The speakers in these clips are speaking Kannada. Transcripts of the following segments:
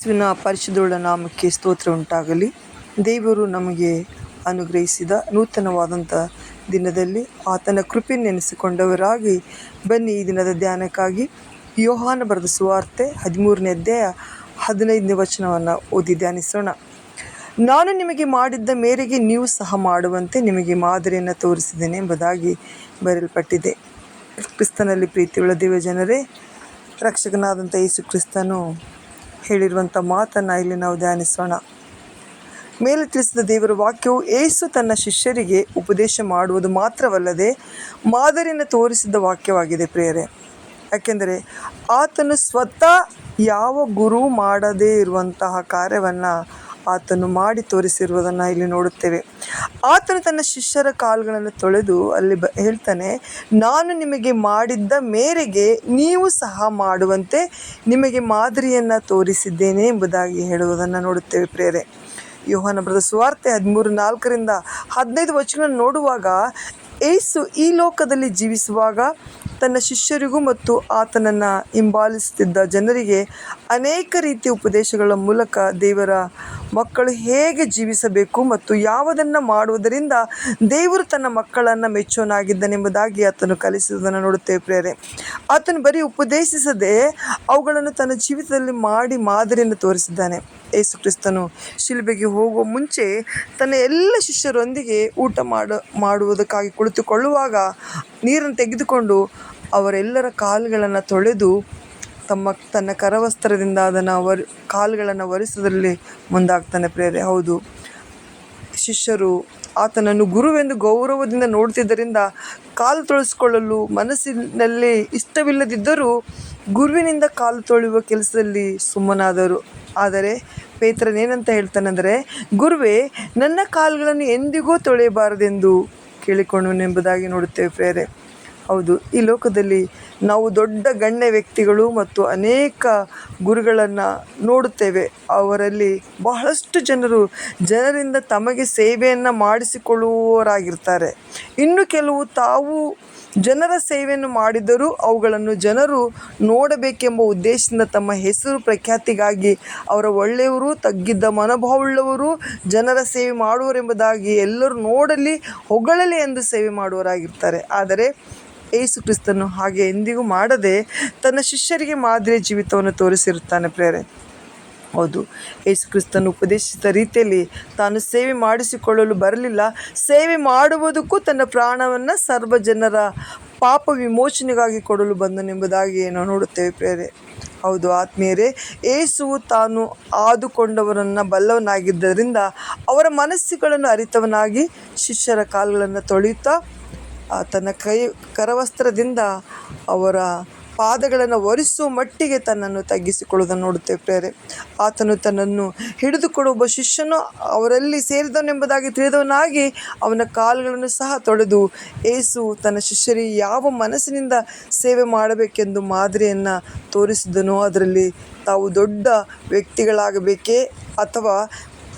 ಯೇಸುವಿನ ಪರಿಶುದ್ಧ ನಾಮಕ್ಕೆ ಸ್ತೋತ್ರ ಉಂಟಾಗಲಿ. ದೇವರು ನಮಗೆ ಅನುಗ್ರಹಿಸಿದ ನೂತನವಾದಂಥ ದಿನದಲ್ಲಿ ಆತನ ಕೃಪೆ ನೆನೆಸಿಕೊಂಡವರಾಗಿ ಬನ್ನಿ ಈ ದಿನದ ಧ್ಯಾನಕ್ಕಾಗಿ. ಯೋಹಾನ ಬರೆದ ಸುವಾರ್ತೆ ಹದಿಮೂರನೇ ಅಧ್ಯಾಯ ಹದಿನೈದನೇ ವಚನವನ್ನು ಓದಿ ಧ್ಯಾನಿಸೋಣ. ನಾನು ನಿಮಗೆ ಮಾಡಿದ್ದ ಮೇರೆಗೆ ನೀವು ಸಹ ಮಾಡುವಂತೆ ನಿಮಗೆ ಮಾದರಿಯನ್ನು ತೋರಿಸಿದ್ದೇನೆ ಎಂಬುದಾಗಿ ಬರೆಯಲ್ಪಟ್ಟಿದೆ. ಕ್ರಿಸ್ತನಲ್ಲಿ ಪ್ರೀತಿಯುಳ್ಳ ದೇವ ಜನರೇ ರಕ್ಷಕನಾದಂಥ ಯೇಸು ಕ್ರಿಸ್ತನು ಹೇಳಿರುವಂಥ ಮಾತನ್ನು ಇಲ್ಲಿ ನಾವು ಧ್ಯಾನಿಸೋಣ. ಮೇಲೆ ತಿಳಿಸಿದ ದೇವರ ವಾಕ್ಯವು ಏಸು ತನ್ನ ಶಿಷ್ಯರಿಗೆ ಉಪದೇಶ ಮಾಡುವುದು ಮಾತ್ರವಲ್ಲದೆ ಮಾದರಿಯನ್ನು ತೋರಿಸಿದ ವಾಕ್ಯವಾಗಿದೆ ಪ್ರಿಯರೇ. ಯಾಕೆಂದರೆ ಆತನು ಸ್ವತಃ ಯಾವ ಗುರು ಮಾಡದೇ ಇರುವಂತಹ ಕಾರ್ಯವನ್ನು ಆತನು ಮಾಡಿ ತೋರಿಸಿರುವುದನ್ನು ಇಲ್ಲಿ ನೋಡುತ್ತೇವೆ. ಆತನು ತನ್ನ ಶಿಷ್ಯರ ಕಾಲುಗಳನ್ನು ತೊಳೆದು ಅಲ್ಲಿ ಬ, ಹೇಳ್ತಾನೆ, ನಾನು ನಿಮಗೆ ಮಾಡಿದ್ದ ಮೇರೆಗೆ ನೀವು ಸಹ ಮಾಡುವಂತೆ ನಿಮಗೆ ಮಾದರಿಯನ್ನು ತೋರಿಸಿದ್ದೇನೆ ಎಂಬುದಾಗಿ ಹೇಳುವುದನ್ನು ನೋಡುತ್ತೇವೆ ಪ್ರೇರೆ ಯೋಹಾನ ಬರೆದ ಸುವಾರ್ತೆ ಹದಿಮೂರು ನಾಲ್ಕರಿಂದ ಹದಿನೈದು ವಚನ ನೋಡುವಾಗ ಏಸು ಈ ಲೋಕದಲ್ಲಿ ಜೀವಿಸುವಾಗ ತನ್ನ ಶಿಷ್ಯರಿಗೂ ಮತ್ತು ಆತನನ್ನು ಹಿಂಬಾಲಿಸುತ್ತಿದ್ದ ಜನರಿಗೆ ಅನೇಕ ರೀತಿಯ ಉಪದೇಶಗಳ ಮೂಲಕ ದೇವರ ಮಕ್ಕಳು ಹೇಗೆ ಜೀವಿಸಬೇಕು ಮತ್ತು ಯಾವುದನ್ನು ಮಾಡುವುದರಿಂದ ದೇವರು ತನ್ನ ಮಕ್ಕಳನ್ನು ಮೆಚ್ಚೋನಾಗಿದ್ದನೆಂಬುದಾಗಿ ಆತನು ಕಲಿಸುವುದನ್ನು ನೋಡುತ್ತೇವೆ ಪ್ರೇರೆ ಆತನು ಬರೀ ಉಪದೇಶಿಸದೆ ಅವುಗಳನ್ನು ತನ್ನ ಜೀವಿತದಲ್ಲಿ ಮಾಡಿ ಮಾದರಿಯನ್ನು ತೋರಿಸಿದ್ದಾನೆ. ಯೇಸು ಕ್ರಿಸ್ತನು ಶಿಲ್ಬೆಗೆ ಹೋಗುವ ಮುಂಚೆ ತನ್ನ ಎಲ್ಲ ಶಿಷ್ಯರೊಂದಿಗೆ ಊಟ ಮಾಡ, ಮಾಡುವುದಕ್ಕಾಗಿ ಕುಳಿತುಕೊಳ್ಳುವಾಗ ನೀರನ್ನು ತೆಗೆದುಕೊಂಡು ಅವರೆಲ್ಲರ ಕಾಲುಗಳನ್ನು ತೊಳೆದು ತಮ್ಮ ತನ್ನ ಕರವಸ್ತ್ರದಿಂದ ಅದನ್ನು ಒರ್ ಕಾಲುಗಳನ್ನು ಒರೆಸೋದ್ರಲ್ಲಿ ಮುಂದಾಗ್ತಾನೆ ಪ್ರೇರೆ ಹೌದು. ಶಿಷ್ಯರು ಆತನನ್ನು ಗುರುವೆಂದು ಗೌರವದಿಂದ ನೋಡ್ತಿದ್ದರಿಂದ ಕಾಲು ತೊಳೆಸ್ಕೊಳ್ಳಲು ಮನಸ್ಸಿನಲ್ಲಿ ಇಷ್ಟವಿಲ್ಲದಿದ್ದರೂ ಗುರುವಿನಿಂದ ಕಾಲು ತೊಳೆಯುವ ಕೆಲಸದಲ್ಲಿ ಸುಮ್ಮನಾದರು. ಆದರೆ ಪೇತ್ರನೇನಂತ ಹೇಳ್ತಾನೆಂದರೆ, ಗುರುವೇ, ನನ್ನ ಕಾಲುಗಳನ್ನು ಎಂದಿಗೂ ತೊಳೆಯಬಾರದೆಂದು ಕೇಳಿಕೊಂಡನೆಂಬುದಾಗಿ ನೋಡುತ್ತೇವೆ ಪ್ರೇರೆ ಹೌದು. ಈ ಲೋಕದಲ್ಲಿ ನಾವು ದೊಡ್ಡ ಗಣ್ಯ ವ್ಯಕ್ತಿಗಳು ಮತ್ತು ಅನೇಕ ಗುರುಗಳನ್ನು ನೋಡುತ್ತೇವೆ. ಅವರಲ್ಲಿ ಬಹಳಷ್ಟು ಜನರು ಜನರಿಂದ ತಮಗೆ ಸೇವೆಯನ್ನು ಮಾಡಿಸಿಕೊಳ್ಳುವವರಾಗಿರ್ತಾರೆ. ಇನ್ನು ಕೆಲವು ತಾವು ಜನರ ಸೇವೆಯನ್ನು ಮಾಡಿದರೂ ಅವುಗಳನ್ನು ಜನರು ನೋಡಬೇಕೆಂಬ ಉದ್ದೇಶದಿಂದ ತಮ್ಮ ಹೆಸರು ಪ್ರಖ್ಯಾತಿಗಾಗಿ ಅವರ ಒಳ್ಳೆಯವರು, ತಗ್ಗಿದ್ದ ಮನೋಭಾವವುಳ್ಳವರು ಜನರ ಸೇವೆ ಮಾಡುವರೆಂಬುದಾಗಿ ಎಲ್ಲರೂ ನೋಡಲಿ, ಹೊಗಳಲಿ ಎಂದು ಸೇವೆ ಮಾಡುವರಾಗಿರ್ತಾರೆ ಆದರೆ ಏಸು ಕ್ರಿಸ್ತನು ಹಾಗೆ ಎಂದಿಗೂ ಮಾಡದೆ ತನ್ನ ಶಿಷ್ಯರಿಗೆ ಮಾದರಿಯ ಜೀವಿತವನ್ನು ತೋರಿಸಿರುತ್ತಾನೆ ಪ್ರೇರೆ ಹೌದು ಯೇಸು ಕ್ರಿಸ್ತನು ಉಪದೇಶಿಸಿದ ರೀತಿಯಲ್ಲಿ ತಾನು ಸೇವೆ ಮಾಡಿಸಿಕೊಳ್ಳಲು ಬರಲಿಲ್ಲ. ಸೇವೆ ಮಾಡುವುದಕ್ಕೂ ತನ್ನ ಪ್ರಾಣವನ್ನು ಸರ್ವ ಜನರ ಪಾಪ ವಿಮೋಚನೆಗಾಗಿ ಕೊಡಲು ಬಂದನೆಂಬುದಾಗಿ ನಾವು ನೋಡುತ್ತೇವೆ ಪ್ರೇರೆ ಹೌದು, ಆತ್ಮೀಯರೇ, ಏಸುವು ತಾನು ಆದುಕೊಂಡವರನ್ನು ಬಲ್ಲವನಾಗಿದ್ದರಿಂದ ಅವರ ಮನಸ್ಸುಗಳನ್ನು ಅರಿತವನಾಗಿ ಶಿಷ್ಯರ ಕಾಲುಗಳನ್ನು ತೊಳೆಯುತ್ತಾ ತನ್ನ ಕೈ, ಕರವಸ್ತ್ರದಿಂದ ಅವರ ಪಾದಗಳನ್ನು ಒರೆಸುವ ಮಟ್ಟಿಗೆ ತನ್ನನ್ನು ತಗ್ಗಿಸಿಕೊಳ್ಳುವುದನ್ನು ನೋಡುತ್ತೇವೆ ಪ್ರೇರೆ ಆತನು ತನ್ನನ್ನು ಹಿಡಿದುಕೊಡುವ ಒಬ್ಬ ಶಿಷ್ಯನು ಅವರಲ್ಲಿ ಸೇರಿದವನೆಂಬುದಾಗಿ ತಿಳಿದವನಾಗಿ ಅವನ ಕಾಲುಗಳನ್ನು ಸಹ ತೊಳೆದು ಏಸು ತನ್ನ ಶಿಷ್ಯರಿಗೆ ಯಾವ ಮನಸ್ಸಿನಿಂದ ಸೇವೆ ಮಾಡಬೇಕೆಂದು ಮಾದರಿಯನ್ನು ತೋರಿಸಿದನು ಅದರಲ್ಲಿ ತಾವು ದೊಡ್ಡ ವ್ಯಕ್ತಿಗಳಾಗಬೇಕೇ ಅಥವಾ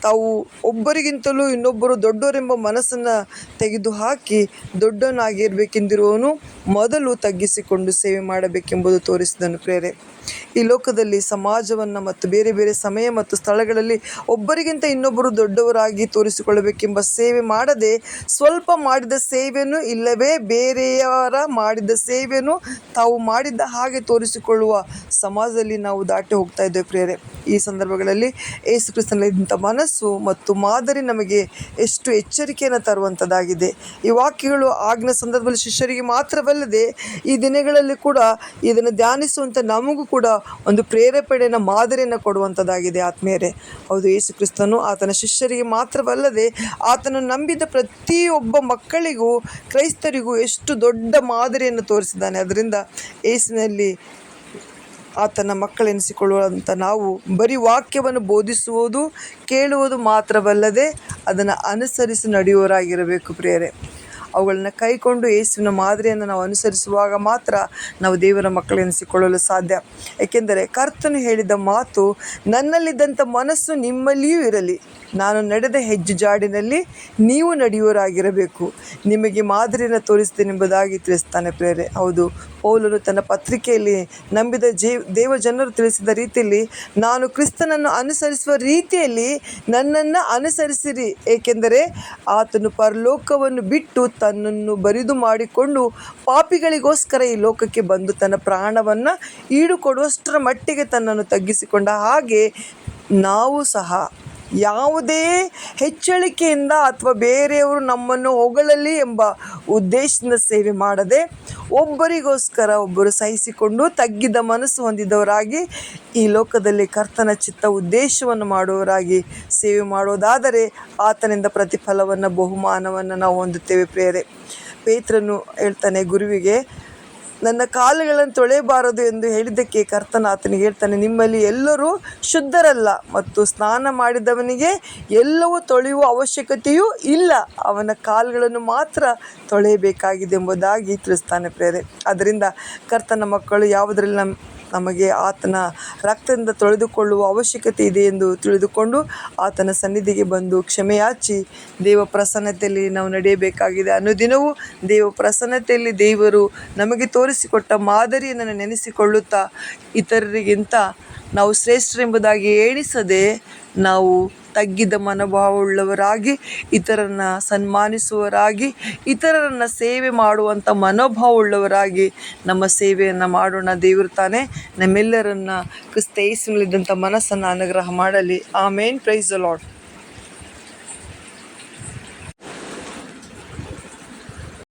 ತಾವು ಒಬ್ಬರಿಗಿಂತಲೂ ಇನ್ನೊಬ್ಬರು ದೊಡ್ಡವರೆಂಬ ಮನಸ್ಸನ್ನು ತೆಗೆದುಹಾಕಿ ದೊಡ್ಡವನಾಗಿರಬೇಕೆಂದಿರುವವನು ಮೊದಲು ತಗ್ಗಿಸಿಕೊಂಡು ಸೇವೆ ಮಾಡಬೇಕೆಂಬುದು ತೋರಿಸಿದನು ಪ್ರೇರೆ ಈ ಲೋಕದಲ್ಲಿ ಸಮಾಜವನ್ನು ಮತ್ತು ಬೇರೆ ಬೇರೆ ಸಮಯ ಮತ್ತು ಸ್ಥಳಗಳಲ್ಲಿ ಒಬ್ಬರಿಗಿಂತ ಇನ್ನೊಬ್ಬರು ದೊಡ್ಡವರಾಗಿ ತೋರಿಸಿಕೊಳ್ಳಬೇಕೆಂಬ ಸೇವೆ ಮಾಡದೆ ಸ್ವಲ್ಪ ಮಾಡಿದ ಸೇವೆಯನ್ನು ಇಲ್ಲವೇ ಬೇರೆಯವರ ಮಾಡಿದ ಸೇವೆಯನ್ನು ತಾವು ಮಾಡಿದ್ದ ಹಾಗೆ ತೋರಿಸಿಕೊಳ್ಳುವ ಸಮಾಜದಲ್ಲಿ ನಾವು ದಾಟಿ ಹೋಗ್ತಾ ಇದ್ದೇವೆ ಪ್ರೇರೆ ಈ ಸಂದರ್ಭಗಳಲ್ಲಿ ಏಸು ಕ್ರಿಸ್ತನಲ್ಲಿದ್ದಂಥ ಮನಸ್ಸು ಮತ್ತು ಮಾದರಿ ನಮಗೆ ಎಷ್ಟು ಎಚ್ಚರಿಕೆಯನ್ನು ತರುವಂಥದ್ದಾಗಿದೆ. ಈ ವಾಕ್ಯಗಳು ಆಗಿನ ಸಂದರ್ಭದಲ್ಲಿ ಶಿಷ್ಯರಿಗೆ ಮಾತ್ರವಲ್ಲದೆ ಈ ದಿನಗಳಲ್ಲಿ ಕೂಡ ಇದನ್ನು ಧ್ಯಾನಿಸುವಂಥ ನಮಗೂ ಕೂಡ ಒಂದು ಪ್ರೇರೇಪಣೆಯನ್ನು, ಮಾದರಿಯನ್ನು ಕೊಡುವಂಥದ್ದಾಗಿದೆ ಆತ್ಮೀಯರೇ. ಹೌದು, ಯೇಸು ಕ್ರಿಸ್ತನು ಆತನ ಶಿಷ್ಯರಿಗೆ ಮಾತ್ರವಲ್ಲದೆ ಆತನು ನಂಬಿದ ಪ್ರತಿಯೊಬ್ಬ ಮಕ್ಕಳಿಗೂ, ಕ್ರೈಸ್ತರಿಗೂ ಎಷ್ಟು ದೊಡ್ಡ ಮಾದರಿಯನ್ನು ತೋರಿಸಿದ್ದಾನೆ. ಅದರಿಂದ ಯೇಸುವಿನಲ್ಲಿ ಆತನ ಮಕ್ಕಳೆನಿಸಿಕೊಳ್ಳುವಂಥ ನಾವು ಬರೀ ವಾಕ್ಯವನ್ನು ಬೋಧಿಸುವುದು, ಕೇಳುವುದು ಮಾತ್ರವಲ್ಲದೆ ಅದನ್ನು ಅನುಸರಿಸಿ ನಡೆಯುವರಾಗಿರಬೇಕು ಪ್ರಿಯರೇ. ಅವುಗಳನ್ನು ಕೈಕೊಂಡು ಯೇಸುವಿನ ಮಾದರಿಯನ್ನು ನಾವು ಅನುಸರಿಸುವಾಗ ಮಾತ್ರ ನಾವು ದೇವರ ಮಕ್ಕಳೆನಿಸಿಕೊಳ್ಳಲು ಸಾಧ್ಯ. ಏಕೆಂದರೆ ಕರ್ತನು ಹೇಳಿದ ಮಾತು, ನನ್ನಲ್ಲಿದ್ದಂಥ ಮನಸ್ಸು ನಿಮ್ಮಲ್ಲಿಯೂ ಇರಲಿ. ನಾನು ನಡೆದ ಹೆಜ್ಜೆ ಜಾಡಿನಲ್ಲಿ ನೀವು ನಡೆಯುವರಾಗಿರಬೇಕು ನಿಮಗೆ ಮಾದರಿಯನ್ನು ತೋರಿಸ್ತೇನೆಂಬುದಾಗಿ ತಿಳಿಸ್ತಾನೆ ಪ್ರೇರೆ ಹೌದು ಪೌಲನು ತನ್ನ ಪತ್ರಿಕೆಯಲ್ಲಿ ನಂಬಿದ ಜೀ ದೇವ ಜನರು ತಿಳಿಸಿದ ರೀತಿಯಲ್ಲಿ, ನಾನು ಕ್ರಿಸ್ತನನ್ನು ಅನುಸರಿಸುವ ರೀತಿಯಲ್ಲಿ ನನ್ನನ್ನು ಅನುಸರಿಸಿರಿ, ಏಕೆಂದರೆ ಆತನು ಪರಲೋಕವನ್ನು ಬಿಟ್ಟು ತನ್ನನ್ನು ಬರಿದು ಮಾಡಿಕೊಂಡು ಪಾಪಿಗಳಿಗೋಸ್ಕರ ಈ ಲೋಕಕ್ಕೆ ಬಂದು ತನ್ನ ಪ್ರಾಣವನ್ನು ಈಡುಕೊಡುವಷ್ಟರ ಮಟ್ಟಿಗೆ ತನ್ನನ್ನು ತಗ್ಗಿಸಿಕೊಂಡ ಹಾಗೆ ನಾವು ಸಹ ಯಾವುದೇ ಹೆಚ್ಚಳಿಕೆಯಿಂದ ಅಥವಾ ಬೇರೆಯವರು ನಮ್ಮನ್ನು ಹೊಗಳಲಿ ಎಂಬ ಉದ್ದೇಶದಿಂದ ಸೇವೆ ಮಾಡದೆ ಒಬ್ಬರಿಗೋಸ್ಕರ ಒಬ್ಬರು ಸಹಿಸಿಕೊಂಡು ತಗ್ಗಿದ ಮನಸ್ಸು ಹೊಂದಿದವರಾಗಿ ಈ ಲೋಕದಲ್ಲಿ ಕರ್ತನ ಚಿತ್ತ ಉದ್ದೇಶವನ್ನು ಮಾಡುವವರಾಗಿ ಸೇವೆ ಮಾಡೋದಾದರೆ ಆತನಿಂದ ಪ್ರತಿಫಲವನ್ನು, ಬಹುಮಾನವನ್ನು ನಾವು ಹೊಂದುತ್ತೇವೆ ಪ್ರೇರೆ ಪೇತ್ರನು ಹೇಳ್ತಾನೆ, ಗುರುವಿಗೆ ನನ್ನ ಕಾಲುಗಳನ್ನು ತೊಳೆಯಬಾರದು ಎಂದು ಹೇಳಿದ್ದಕ್ಕೆ ಕರ್ತನಾತನಿಗೆ ಹೇಳ್ತಾನೆ, ನಿಮ್ಮಲ್ಲಿ ಎಲ್ಲರೂ ಶುದ್ಧರಲ್ಲ ಮತ್ತು ಸ್ನಾನ ಮಾಡಿದವನಿಗೆ ಎಲ್ಲವೂ ತೊಳೆಯುವ ಅವಶ್ಯಕತೆಯೂ ಇಲ್ಲ, ಅವನ ಕಾಲುಗಳನ್ನು ಮಾತ್ರ ತೊಳೆಯಬೇಕಾಗಿದೆ ಎಂಬುದಾಗಿ ತಿಳಿಸ್ತಾನೆ ಪ್ರೇರೆ ಅದರಿಂದ ಕರ್ತನ ಮಕ್ಕಳು ಯಾವುದರಲ್ಲಿ ನಮ್ಮ ನಮಗೆ ಆತನ ರಕ್ತದಿಂದ ತೊಳೆದುಕೊಳ್ಳುವ ಅವಶ್ಯಕತೆ ಇದೆ ಎಂದು ತಿಳಿದುಕೊಂಡು ಆತನ ಸನ್ನಿಧಿಗೆ ಬಂದು ಕ್ಷಮೆಯಾಚಿ, ದೇವ ಪ್ರಸನ್ನತೆಯಲ್ಲಿ ನಾವು ನಡೆಯಬೇಕಾಗಿದೆ ಅನುದಿನವೂ ದೇವ ಪ್ರಸನ್ನತೆಯಲ್ಲಿ ದೇವರು ನಮಗೆ ತೋರಿಸಿಕೊಟ್ಟ ಮಾದರಿಯನ್ನು ನೆನೆಸಿಕೊಳ್ಳುತ್ತಾ ಇತರರಿಗಿಂತ ನಾವು ಶ್ರೇಷ್ಠರೆಂಬುದಾಗಿ ಎಣಿಸದೆ ನಾವು ತಗ್ಗಿದ ಮನೋಭಾವವುಳ್ಳವರಾಗಿ, ಇತರರನ್ನು ಸನ್ಮಾನಿಸುವರಾಗಿ ಇತರರನ್ನು ಸೇವೆ ಮಾಡುವಂಥ ಮನೋಭಾವವುಳ್ಳವರಾಗಿ ನಮ್ಮ ಸೇವೆಯನ್ನು ಮಾಡೋಣ. ದೇವರು ತಾನೇ ನಮ್ಮೆಲ್ಲರನ್ನು ಕ್ರಿಸ್ತೈಸಿದಂಥ ಮನಸ್ಸನ್ನು ಅನುಗ್ರಹ ಮಾಡಲಿ. ಆಮೇನ್. ಪ್ರೈಸ್ ಲಾಡ್